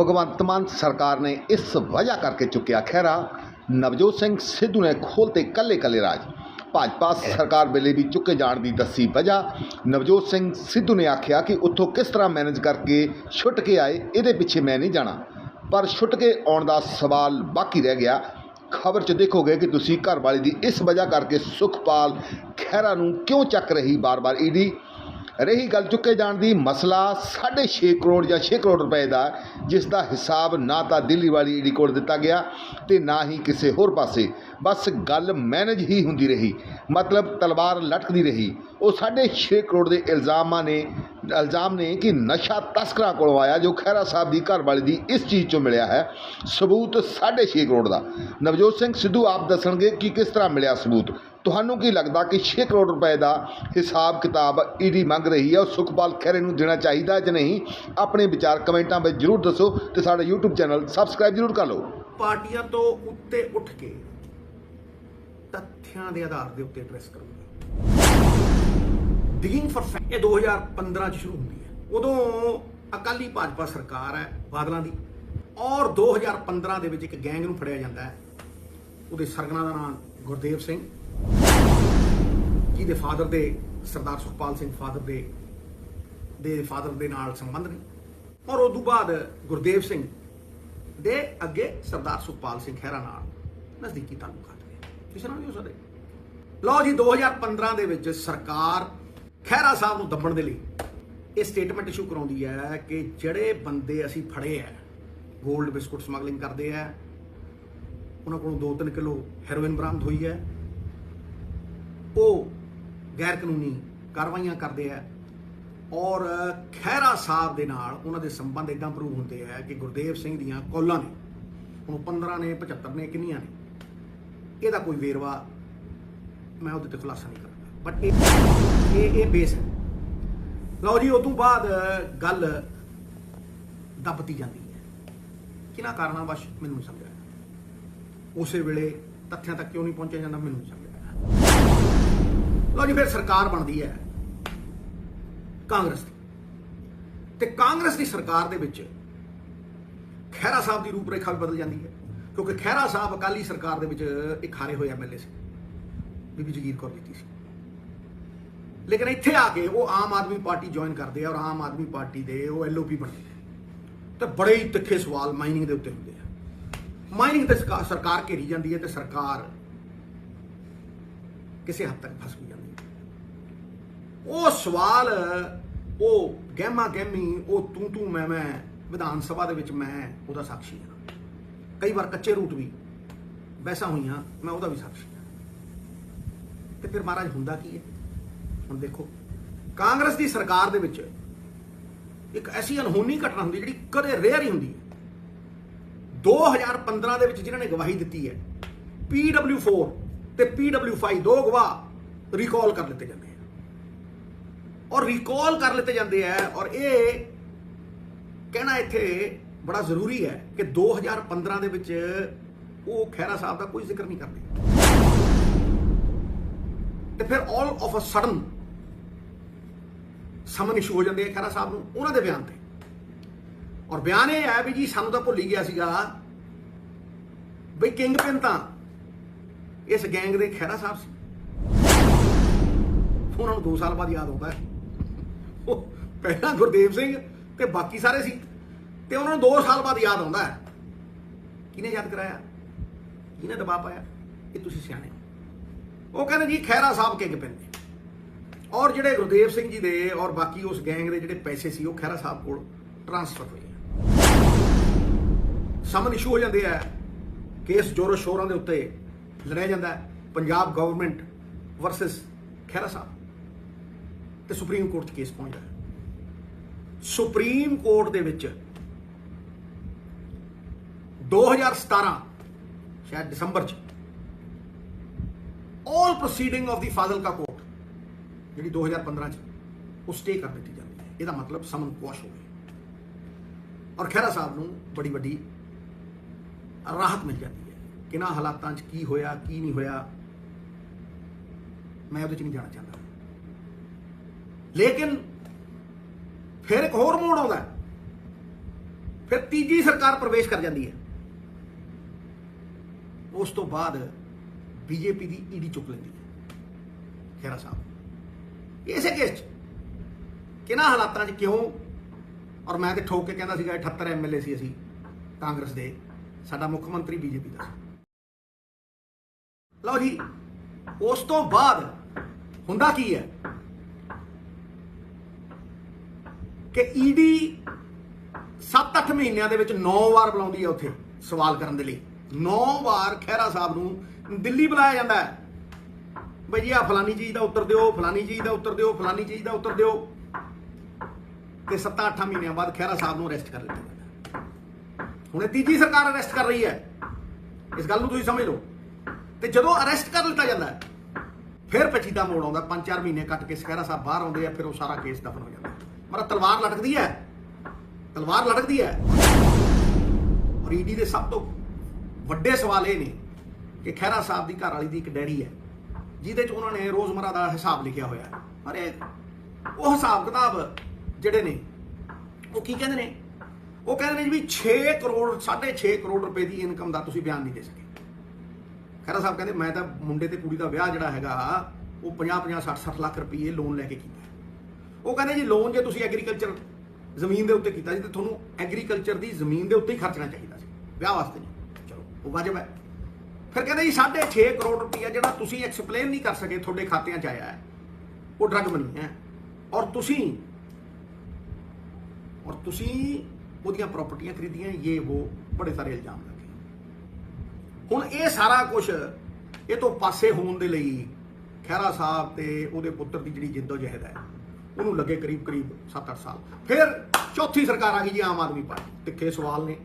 ਭਗਵੰਤ ਮਾਨ ਸਰਕਾਰ ਨੇ ਇਸ ਵਜ੍ਹਾ ਕਰਕੇ ਚੁੱਕਿਆ ਖਹਿਰਾ। ਨਵਜੋਤ ਸਿੰਘ ਸਿੱਧੂ ਨੇ ਖੋਲ੍ਹਤੇ ਕੱਲੇ ਕੱਲੇ ਰਾਜ। ਭਾਜਪਾ ਸਰਕਾਰ ਵੇਲੇ ਵੀ ਚੁੱਕੇ ਜਾਣ ਦੀ ਦੱਸੀ ਵਜ੍ਹਾ। ਨਵਜੋਤ ਸਿੰਘ ਸਿੱਧੂ ਨੇ ਆਖਿਆ ਕਿ ਉੱਥੋਂ ਕਿਸ ਤਰ੍ਹਾਂ ਮੈਨੇਜ ਕਰਕੇ ਛੁੱਟ ਕੇ ਆਏ, ਇਹਦੇ ਪਿੱਛੇ ਮੈਂ ਨਹੀਂ ਜਾਣਾ। ਪਰ ਛੁੱਟ ਕੇ ਆਉਣ ਦਾ ਸਵਾਲ ਬਾਕੀ ਰਹਿ ਗਿਆ। ਖਬਰ 'ਚ ਦੇਖੋਗੇ ਕਿ ਤੁਸੀਂ ਘਰਵਾਲੀ ਦੀ ਇਸ ਵਜ੍ਹਾ ਕਰਕੇ ਸੁਖਪਾਲ ਖਹਿਰਾ ਨੂੰ ਕਿਉਂ ਚੱਕ ਰਹੀ ਬਾਰ-ਬਾਰ ਈਡੀ? ਰਹੀ ਗੱਲ ਚੁੱਕੇ ਜਾਣ ਦੀ ਮਸਲਾ 6.5 ਕਰੋੜ ਜਾਂ 6 ਕਰੋੜ ਰੁਪਏ ਦਾ ਜਿਸ ਦਾ ਹਿਸਾਬ ਨਾ ਤਾਂ ਦਿੱਲੀ ਵਾਲੀ ਈਡੀ ਕੋਲ ਦਿੱਤਾ ਗਿਆ ਤੇ ਨਾ ਹੀ ਕਿਸੇ ਹੋਰ ਪਾਸੇ। ਬਸ ਗੱਲ ਮੈਨੇਜ ਹੀ ਹੁੰਦੀ ਰਹੀ। ਮਤਲਬ ਤਲਵਾਰ ਲਟਕਦੀ ਰਹੀ। ਉਹ 6.5 ਕਰੋੜ ਦੇ ਇਲਜ਼ਾਮਾਂ ਨੇ, ਇਲਜ਼ਾਮ ਨੇ ਕਿ ਨਸ਼ਾ ਤਸਕਰਾਂ ਕੋਲੋਂ ਆਇਆ ਜੋ ਖਹਿਰਾ ਸਾਹਿਬ ਦੀ ਘਰਵਾਲੀ ਦੀ ਇਸ ਚੀਜ਼ 'ਚੋਂ ਮਿਲਿਆ ਹੈ, ਸਬੂਤ 6.5 ਕਰੋੜ ਦਾ। ਨਵਜੋਤ ਸਿੰਘ ਸਿੱਧੂ ਆਪ ਦੱਸਣਗੇ ਕਿ ਕਿਸ ਤਰ੍ਹਾਂ ਮਿਲਿਆ ਸਬੂਤ। ਤੁਹਾਨੂੰ ਕੀ ਲੱਗਦਾ ਕਿ 6 ਕਰੋੜ ਰੁਪਏ ਦਾ ਹਿਸਾਬ ਕਿਤਾਬ ਈਡੀ ਮੰਗ ਰਹੀ ਹੈ? ਉਹ ਸੁਖਪਾਲ ਖਹਿਰੇ ਨੂੰ ਦੇਣਾ ਚਾਹੀਦਾ ਜਾਂ ਨਹੀਂ? ਆਪਣੇ ਵਿਚਾਰ ਕਮੈਂਟਾਂ ਵਿੱਚ ਜਰੂਰ ਦੱਸੋ ਤੇ ਸਾਡਾ YouTube ਚੈਨਲ ਸਬਸਕ੍ਰਾਈਬ ਜਰੂਰ ਕਰ ਲਓ। ਪਾਰਟੀਆਂ ਤੋਂ ਉੱਤੇ ਉੱਠ ਕੇ ਤੱਥਿਆਂ ਦੇ ਆਧਾਰ ਦੇ ਉੱਤੇ ਐਡਰੈਸ ਕਰੂੰਗਾ। ਡਿਗਿੰਗ ਫॉर ਫੈਕਟ ਇਹ 2015 ਚ ਸ਼ੁਰੂ ਹੁੰਦੀ ਹੈ। ਉਦੋਂ ਅਕਾਲੀ ਭਾਜਪਾ ਸਰਕਾਰ ਹੈ ਬਾਦਲਾਂ ਦੀ। ਔਰ 2015 ਦੇ ਵਿੱਚ ਇੱਕ ਗੈਂਗ ਨੂੰ ਫੜਿਆ ਜਾਂਦਾ ਹੈ। ਉਹਦੇ ਸਰਗਨਾ ਦਾ ਨਾਮ ਗੁਰਦੇਵ ਸਿੰਘ। ਜਿਹਦੇ ਫਾਦਰ ਦੇ ਸਰਦਾਰ ਸੁਖਪਾਲ ਸਿੰਘ ਫਾਦਰ ਦੇ ਦੇ ਫਾਦਰ ਦੇ ਨਾਲ ਸੰਬੰਧ ਨੇ? ਔਰ ਉਸ ਤੋਂ ਬਾਅਦ ਗੁਰਦੇਵ ਸਿੰਘ ਦੇ ਅੱਗੇ ਸਰਦਾਰ ਸੁਖਪਾਲ ਸਿੰਘ ਖਹਿਰਾ ਨਾਲ ਨਜ਼ਦੀਕੀ ਤਾਲੁਕਾਤ ਨੇ ਕਿਸੇ ਨਾਲ ਨਹੀਂ ਹੋ ਸਕਦੇ। ਲਓ ਜੀ 2015 ਦੇ ਵਿੱਚ ਸਰਕਾਰ ਖਹਿਰਾ ਸਾਹਿਬ ਨੂੰ ਦੱਬਣ ਦੇ ਲਈ ਇਹ ਸਟੇਟਮੈਂਟ ਇਸ਼ੂ ਕਰਾਉਂਦੀ ਹੈ ਕਿ ਜਿਹੜੇ ਬੰਦੇ ਅਸੀਂ ਫੜੇ ਆ 골ਡ ਬਿਸਕੁਟ ਸਮਗਲਿੰਗ ਕਰਦੇ ਆ, ਉਹਨਾਂ ਕੋਲੋਂ 2-3 ਕਿਲੋ ਹੈਰੋਇਨ ਬਰਾਮਦ ਹੋਈ ਹੈ। ਉਹ ਗੈਰ ਕਾਨੂੰਨੀ ਕਾਰਵਾਈਆਂ ਕਰਦੇ ਆ ਔਰ ਖਹਿਰਾ ਸਾਹਿਬ ਦੇ ਨਾਲ ਉਹਨਾਂ ਦੇ ਸੰਬੰਧ ਇਦਾਂ ਪ੍ਰੂਵ ਹੁੰਦੇ ਆ ਕਿ ਗੁਰਦੇਵ ਸਿੰਘ ਦੀਆਂ ਕੌਲਾਂ ਨੇ, ਹੁਣ 15 ਨੇ 75 ਨੇ, ਕਿੰਨੀਆਂ ਨੇ, ਇਹਦਾ ਕੋਈ ਵੇਰਵਾ ਮੈਂ ਉਹਦੇ ਤੇ ਖੁਲਾਸਾ ਨਹੀਂ ਕਰਦਾ। ਬਟ ਇਹ ਇਹ ਇਹ ਬੇਸ ਹੈ। ਲਓ ਜੀ ਉਸ ਤੋਂ ਬਾਅਦ ਗੱਲ ਦੱਬਤੀ ਜਾਂਦੀ ਹੈ। ਕਿਹਨਾਂ ਕਾਰਨਾਂ ਵਸ਼ ਮੈਨੂੰ ਨਹੀਂ ਸਮਝ ਆਇਆ। ਉਸੇ ਵੇਲੇ ਤੱਥਿਆਂ ਤੱਕ ਕਿਉਂ ਨਹੀਂ ਪਹੁੰਚਿਆ ਜਾਂਦਾ, ਮੈਨੂੰ ਨਹੀਂ ਸਮਝ ਆਇਆ ਜੀ, ਫਿਰ ਸਰਕਾਰ ਬਣਦੀ ਹੈ। ਕਾਂਗਰਸ ਦੀ। ਤੇ ਕਾਂਗਰਸ ਦੀ ਸਰਕਾਰ ਦੇ ਵਿੱਚ ਖਹਿਰਾ ਸਾਹਿਬ ਦੀ ਰੂਪਰੇਖਾ ਵੀ ਬਦਲ ਜਾਂਦੀ ਹੈ। ਕਿਉਂਕਿ ਖਹਿਰਾ ਸਾਹਿਬ ਅਕਾਲੀ ਸਰਕਾਰ ਦੇ ਵਿੱਚ ਇੱਕ ਹਾਰੇ ਹੋਏ ਐਮਐਲਏ ਸੀ, ਬੀਬੀ ਜਗੀਰ ਕੌਰ ਜੀਤੀ ਸੀ। ਲੇਕਿਨ ਇੱਥੇ ਆ ਕੇ ਉਹ ਆਮ ਆਦਮੀ ਪਾਰਟੀ ਜੁਆਇਨ ਕਰਦੇ ਆ ਔਰ ਆਮ ਆਦਮੀ ਪਾਰਟੀ ਦੇ ਉਹ ਐਲਓਪੀ ਬਣਦੇ ਆ। ਤੇ ਬੜੇ ਹੀ ਤਿੱਖੇ ਸਵਾਲ ਮਾਈਨਿੰਗ ਦੇ ਉੱਤੇ ਹੁੰਦੇ ਆ। ਮਾਈਨਿੰਗ ਤੇ ਸਰਕਾਰ- ਸਰਕਾਰ ਘੇਰੀ ਜਾਂਦੀ ਹੈ ਤੇ ਸਰਕਾਰ ਕਿਸੇ ਹੱਦ ਤੱਕ ਫਸ ਵੀ ਜਾਂਦੀ ਉਹ ਸਵਾਲ, ਉਹ ਗਹਿਮਾ ਗਹਿਮੀ, ਉਹ ਤੂੰ ਤੂੰ ਮੈਂ ਮੈਂ, ਵਿਧਾਨ ਸਭਾ ਦੇ ਵਿੱਚ ਮੈਂ, ਉਹਦਾ ਸਾਖੀ ਹਾਂ। ਕਈ ਵਾਰ ਕੱਚੇ ਰੂਟ ਵੀ ਵੈਸਾ ਹੋਈਆਂ, ਮੈਂ ਉਹਦਾ ਵੀ ਸਾਖੀ ਹਾਂ। ਤੇ ਫਿਰ ਮਹਾਰਾਜ ਹੁੰਦਾ ਕੀ ਹੈ? ਹੁਣ ਦੇਖੋ, ਕਾਂਗਰਸ ਦੀ ਸਰਕਾਰ ਦੇ ਵਿੱਚ ਇੱਕ ਐਸੀ ਅਨਹੋਨੀ ਘਟਨਾ ਹੁੰਦੀ ਜਿਹੜੀ ਕਦੇ ਰੇਅਰ ਹੀ ਹੁੰਦੀ ਹੈ। 2015 ਦੇ ਵਿੱਚ ਜਿਨ੍ਹਾਂ ਨੇ ਗਵਾਹੀ ਦਿੱਤੀ ਹੈ PW4 ਤੇ PW5 ਦੋ ਗਵਾਹ ਰਿਕਾਲ ਕਰ ਲਿੱਤੇ ਜਾਂਦੇ ਆ। ਔਰ ਰਿਕਾਲ ਕਰ ਲਿੱਤੇ ਜਾਂਦੇ ਆ ਔਰ ਇਹ ਕਹਿਣਾ ਇੱਥੇ ਬੜਾ ਜ਼ਰੂਰੀ ਹੈ ਕਿ 2015 ਦੇ ਵਿੱਚ ਉਹ ਖਹਿਰਾ ਸਾਹਿਬ ਦਾ ਕੋਈ ਜ਼ਿਕਰ ਨਹੀਂ ਕਰਦੇ। ਤੇ ਫਿਰ all of a sudden summon issue ਹੋ ਜਾਂਦੇ ਆ ਖਹਿਰਾ ਸਾਹਿਬ ਨੂੰ ਉਹਨਾਂ ਦੇ ਬਿਆਨ ਤੇ। ਔਰ ਬਿਆਨ ਇਹ ਹੈ ਵੀ ਜੀ ਸਾਨੂੰ ਤਾਂ ਭੁੱਲ ਹੀ ਗਿਆ ਸੀਗਾ ਬਈ ਕਿੰਗ ਪਿਨ ਤਾਂ ਇਸ ਗੈਂਗ ਦੇ ਖਹਿਰਾ ਸਾਹਿਬ ਸੀ। ਉਹਨਾਂ ਨੂੰ 2 ਸਾਲ ਬਾਅਦ ਯਾਦ ਆਉਂਦਾ ਹੈ। ਉਹ ਪਹਿਲਾਂ ਗੁਰਦੇਵ ਸਿੰਘ ਤੇ ਬਾਕੀ ਸਾਰੇ ਸੀ। ਤੇ ਉਹਨਾਂ ਨੂੰ 2 ਸਾਲ ਬਾਅਦ ਯਾਦ ਆਉਂਦਾ ਹੈ। ਕਿਹਨੇ ਯਾਦ ਕਰਾਇਆ? ਕਿਹਨੇ ਦਬਾਅ ਪਾਇਆ? ਇਹ ਤੁਸੀਂ ਸਿਆਣੇ ਹੋ। ਉਹ ਕਹਿੰਦੇ ਜੀ, ਖਹਿਰਾ ਸਾਹਿਬ ਕਿੰਗ ਪੈਂਦੇ ਔਰ ਜਿਹੜੇ ਗੁਰਦੇਵ ਸਿੰਘ ਜੀ ਦੇ ਔਰ ਬਾਕੀ ਉਸ ਗੈਂਗ ਦੇ ਜਿਹੜੇ ਪੈਸੇ ਸੀ, ਉਹ ਖਹਿਰਾ ਸਾਹਿਬ ਕੋਲ ਟ੍ਰਾਂਸਫਰ ਹੋਏ ਸਮਨ ਇਸ਼ੂ ਹੋ ਜਾਂਦੇ ਆ। ਕੇਸ ਜੋਰੋ ਸ਼ੋਰਾਂ ਦੇ ਉੱਤੇ ਲੜਿਆ ਜਾਂਦਾ ਹੈ, ਪੰਜਾਬ ਗਵਰਨਮੈਂਟ ਵਰਸਸ ਖਹਿਰਾ ਸਾਹਿਬ ਤੇ ਸੁਪਰੀਮ ਕੋਰਟ 'ਚ ਕੇਸ ਪਹੁੰਚਦਾ ਸੁਪਰੀਮ ਕੋਰਟ ਦੇ ਵਿੱਚ 2017 ਸ਼ਾਇਦ ਦਸੰਬਰ 'ਚ ਆਲ ਪ੍ਰੋਸੀਡਿੰਗ ਆਫ ਦੀ ਫਾਜ਼ਿਲਕਾ ਕੋਰਟ ਜਿਹੜੀ 2015 ਚ, ਉਹ ਸਟੇ ਕਰ ਦਿੱਤੀ ਜਾਂਦੀ ਹੈ। ਇਹਦਾ ਮਤਲਬ ਸਮਨ ਕੁਆਸ਼ ਹੋ ਗਏ ਔਰ ਖਹਿਰਾ ਸਾਹਿਬ ਨੂੰ ਬੜੀ ਵੱਡੀ ਰਾਹਤ ਮਿਲ ਜਾਂਦੀ ਹੈ ਹਾਲਾਤਾਂ 'ਚ ਕੀ ਹੋਇਆ, ਕੀ ਨਹੀਂ ਹੋਇਆ, ਮੈਂ ਉਹਦੇ 'ਚ ਨਹੀਂ ਜਾਣਾ ਚਾਹੁੰਦਾ। ਲੇਕਿਨ ਫਿਰ ਇੱਕ ਹੋਰ ਮੋੜ ਆਉਂਦਾ ਫਿਰ ਤੀਜੀ ਸਰਕਾਰ ਪ੍ਰਵੇਸ਼ ਕਰ ਜਾਂਦੀ ਹੈ। ਉਸ ਤੋਂ ਬਾਅਦ ਬੀਜੇਪੀ ਦੀ ਈਡੀ ਚੁੱਕ ਲੈਂਦੀ ਹੈ ਖੇਰਾ ਸਾਹਿਬ। ਇਸੇ ਕੇਸ 'ਚ ਕਿਹਨਾਂ ਹਾਲਾਤਾਂ 'ਚ ਕਿਉਂ? ਔਰ ਮੈਂ ਤੇ ਠੋਕ ਕੇ ਕਹਿੰਦਾ ਸੀਗਾ 78 ਐਮਐਲਏ ਸੀ ਅਸੀਂ, ਕਾਂਗਰਸ ਦੇ, ਸਾਡਾ ਮੁੱਖ ਮੰਤਰੀ ਬੀਜੇਪੀ ਦਾ। ਲਓ ਜੀ, ਉਸ ਤੋਂ ਬਾਅਦ ਹੁੰਦਾ ਕੀ ਹੈ ਕਿ ਈਡੀ 7-8 ਮਹੀਨਿਆਂ ਦੇ ਵਿੱਚ 9 ਵਾਰ ਬੁਲਾਉਂਦੀ ਹੈ ਉੱਥੇ ਸਵਾਲ ਕਰਨ ਦੇ ਲਈ। 9 ਵਾਰ ਖਹਿਰਾ ਸਾਹਿਬ ਨੂੰ ਦਿੱਲੀ ਬੁਲਾਇਆ ਜਾਂਦਾ ਹੈ। ਬਈ ਜੀ ਆ ਫਲਾਨੀ ਚੀਜ਼ ਦਾ ਉੱਤਰ ਦਿਓ, ਫਲਾਨੀ ਚੀਜ਼ ਦਾ ਉੱਤਰ ਦਿਓ, ਫਲਾਨੀ ਚੀਜ਼ ਦਾ ਉੱਤਰ ਦਿਓ। ਤੇ 7-8 ਮਹੀਨਿਆਂ ਬਾਅਦ ਖਹਿਰਾ ਸਾਹਿਬ ਨੂੰ ਅਰੈਸਟ ਕਰ ਲਿਆ ਜਾਂਦਾ ਹੁਣ ਇਹ ਤੀਜੀ ਸਰਕਾਰ ਅਰੈਸਟ ਕਰ ਰਹੀ ਹੈ। ਇਸ ਗੱਲ ਨੂੰ ਤੁਸੀਂ ਸਮਝ ਲਓ। ਤੇ ਜਦੋਂ ਅਰੈਸਟ ਕਰ ਲਿੱਤਾ ਜਾਂਦਾ ਹੈ, ਫਿਰ ਪਛੀਦਾ ਮੋੜ ਆਉਂਦਾ 5-4 ਮਹੀਨੇ ਕੱਟ ਕੇ ਸਕੈਰਾ ਸਾਹਿਬ ਬਾਹਰ ਆਉਂਦੇ ਆ, ਫਿਰ ਉਹ ਸਾਰਾ ਕੇਸ ਦਫਨ ਹੋ ਜਾਂਦਾ ਮਰਾ ਤਲਵਾਰ ਲਟਕਦੀ ਹੈ। ਤਲਵਾਰ ਲਟਕਦੀ ਹੈ। ਔਰ ਈਡੀ ਦੇ ਸਭ ਤੋਂ ਵੱਡੇ ਸਵਾਲ ਇਹ ਨੇ ਕਿ ਖਹਿਰਾ ਸਾਹਿਬ ਦੀ ਘਰ ਵਾਲੀ ਦੀ ਇੱਕ ਡੈਰੀ ਹੈ, ਜਿਹਦੇ ਚ ਉਹਨਾਂ ਨੇ ਰੋਜ਼ਮਰਾ ਦਾ ਹਿਸਾਬ ਲਿਖਿਆ ਹੋਇਆ ਪਰ ਇਹ ਉਹ ਹਿਸਾਬ ਕਿਤਾਬ ਜਿਹੜੇ ਨੇ, ਉਹ ਕੀ ਕਹਿੰਦੇ ਨੇ? ਉਹ ਕਹਿੰਦੇ ਨੇ ਜੀ ਵੀ 6 ਕਰੋੜ 6.5 ਕਰੋੜ ਰੁਪਏ ਦੀ ਇਨਕਮ ਦਾ ਤੁਸੀਂ ਬਿਆਨ ਨਹੀਂ ਦੇ ਸਕੇ। ਖਹਿਰਾ ਸਾਹਿਬ ਕਹਿੰਦੇ, ਮੈਂ ਤਾਂ ਮੁੰਡੇ ਤੇ ਕੁੜੀ ਦਾ ਵਿਆਹ ਜਿਹੜਾ ਹੈਗਾ ਉਹ 50 50 60 60 ਲੱਖ ਰੁਪਏ ਲੋਨ ਲੈ ਕੇ ਕੀਤਾ ਉਹ ਕਹਿੰਦੇ ਜੀ ਲੋਨ ਜੇ ਤੁਸੀਂ ਐਗਰੀਕਲਚਰ ਜ਼ਮੀਨ ਦੇ ਉੱਤੇ ਕੀਤਾ ਸੀ ਤੇ ਤੁਹਾਨੂੰ ਐਗਰੀਕਲਚਰ ਦੀ ਜ਼ਮੀਨ ਦੇ ਉੱਤੇ ਹੀ ਖਰਚਣਾ ਚਾਹੀਦਾ ਸੀ, ਵਿਆਹ ਵਾਸਤੇ ਨਹੀਂ। ਚਲੋ, ਉਹ ਵਾਜਬ ਹੈ। ਫਿਰ ਕਹਿੰਦੇ ਜੀ 6.5 ਕਰੋੜ ਰੁਪਇਆ ਜਿਹੜਾ ਤੁਸੀਂ ਐਕਸਪਲੇਨ ਨਹੀਂ ਕਰ ਸਕੇ ਤੁਹਾਡੇ ਖਾਤਿਆਂ 'ਚ ਆਇਆ ਹੈ, ਉਹ ਡਰਗ ਬਣੀ ਹੈ। ਔਰ ਤੁਸੀਂ ਔਰ ਤੁਸੀਂ ਉਹਦੀਆਂ ਪ੍ਰਾਪਰਟੀਆਂ ਖਰੀਦੀਆਂ, ਇਹ ਉਹ ਬੜੇ ਸਾਰੇ ਇਲਜ਼ਾਮ ਲੱਗੇ ਹੁਣ ਇਹ ਸਾਰਾ ਕੁਝ ਇਹ ਤੋਂ ਪਾਸੇ ਹੋਣ ਦੇ ਲਈ ਖਹਿਰਾ ਸਾਹਿਬ ਤੇ ਉਹਦੇ ਪੁੱਤਰ ਦੀ ਜਿਹੜੀ ਜਿੱਦੋ-ਜਹਿਦ ਹੈ, ਉਹਨੂੰ ਲੱਗੇ ਕਰੀਬ ਕਰੀਬ 7-8 ਸਾਲ। ਫਿਰ ਚੌਥੀ ਸਰਕਾਰ ਆ ਗਈ ਜੀ, ਆਮ ਆਦਮੀ ਪਾਰਟੀ। ਤਿੱਖੇ ਸਵਾਲ ਨੇ।